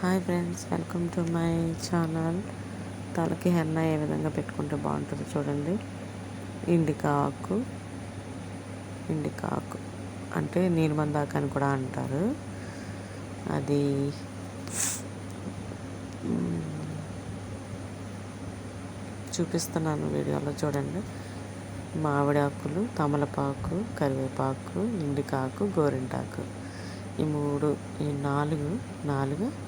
Hi friends welcome to my channel. తలకి henna ఏ విధంగా పెట్టుకుంటే బాగుంటుందో చూడండి. ఇండికా ఆకు. ఇండికా ఆకు. అంటే నీలమందాకు అని కూడా అంటారు. అది చూపిస్తున్నాను వీడియోలో చూడండి. మామిడి ఆకులు తమలపాకు కరివేపాకు ఇండికాకు గోరింటాకు. ఈ మూడు ఈ నాలుగు నాలుగు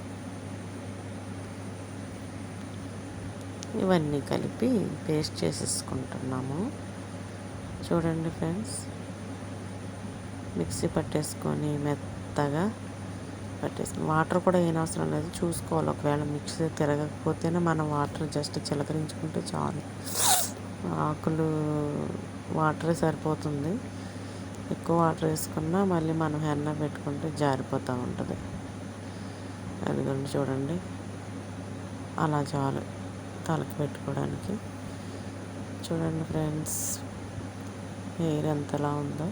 ఇవన్నీ కలిపి పేస్ట్ చేసేసుకుంటున్నాము. చూడండి ఫ్రెండ్స్. మిక్సీ పట్టేసుకొని మెత్తగా పట్టేసుకుని వాటర్ కూడా ఏం అవసరం లేదు. చూసుకోవాలి. ఒకవేళ మిక్సీ తిరగకపోతేనే మనం వాటర్ జస్ట్ చిలకరించుకుంటే చాలు. ఆకులు వాటరే సరిపోతుంది. ఎక్కువ వాటర్ వేసుకున్నా మళ్ళీ మనం హెన్న పెట్టుకుంటే జారిపోతూ ఉంటుంది. అదిగోండి చూడండి. అలా చాలు. తలకి పెట్టుకోవడానికి. చూడండి ఫ్రెండ్స్ హెయిర్ ఎంతలా ఉందో.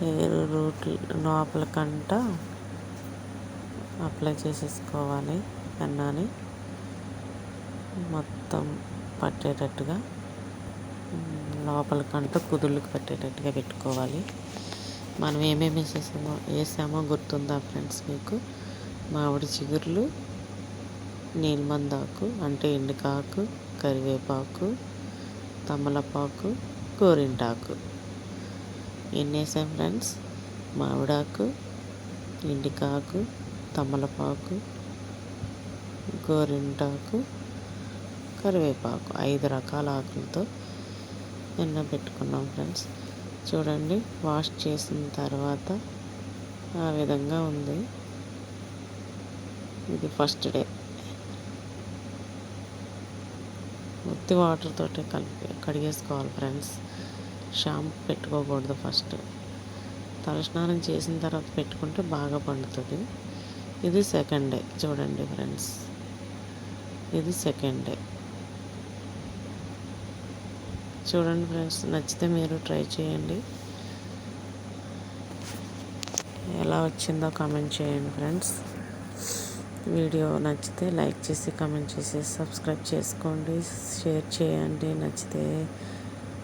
హెయిర్ రూట్ లోపలకంట అప్లై చేసేసుకోవాలి హెన్నాని మొత్తం పట్టేటట్టుగా ఉమ్, కుదుళ్ళకి పట్టేటట్టుగా పెట్టుకోవాలి. మనం ఏమేమి చేసామో వేసామో గుర్తుందా ఫ్రెండ్స్ మీకు? మామిడి చిగుర్లు నీల్మందాకు అంటే ఎండుకాకు కరివేపాకు తమలపాకు గోరింటాకు. ఎన్ని వేసాం ఫ్రెండ్స్? మామిడాకు ఎండికాకు తమలపాకు గోరింటాకు కరివేపాకు. ఐదు రకాల ఆకులతో ఎన్నో పెట్టుకున్నాం ఫ్రెండ్స్. చూడండి వాష్ చేసిన తర్వాత ఆ విధంగా ఉంది. ఇది ఫస్ట్ డే. ఉత్తి వాటర్తో కలిపి కడిగేసుకోవాలి ఫ్రెండ్స్. షాంపూ పెట్టుకోకూడదు ఫస్ట్. తలస్నానం చేసిన తర్వాత పెట్టుకుంటే బాగా పండుతుంది. ఇది సెకండ్ డే. చూడండి ఫ్రెండ్స్. ఇది సెకండ్ డే. చూడండి ఫ్రెండ్స్ నచ్చితే మీరు ట్రై చేయండి. ఎలా వచ్చిందో కామెంట్ చేయండి ఫ్రెండ్స్. వీడియో నచ్చితే లైక్ చేసి కామెంట్ చేసి సబ్స్క్రైబ్ చేసుకోండి షేర్ చేయండి. నచ్చితే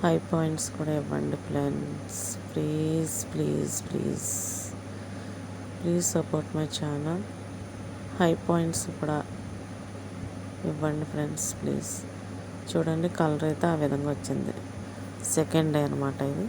హై పాయింట్స్ కూడా ఇవ్వండి friends. Please please please. Please support my channel. High points కూడా ఇవ్వండి ఫ్రెండ్స్ ప్లీజ్. చూడండి కలర్ అయితే ఆ విధంగా వచ్చింది. సెకండ్ డే అనమాట ఇది.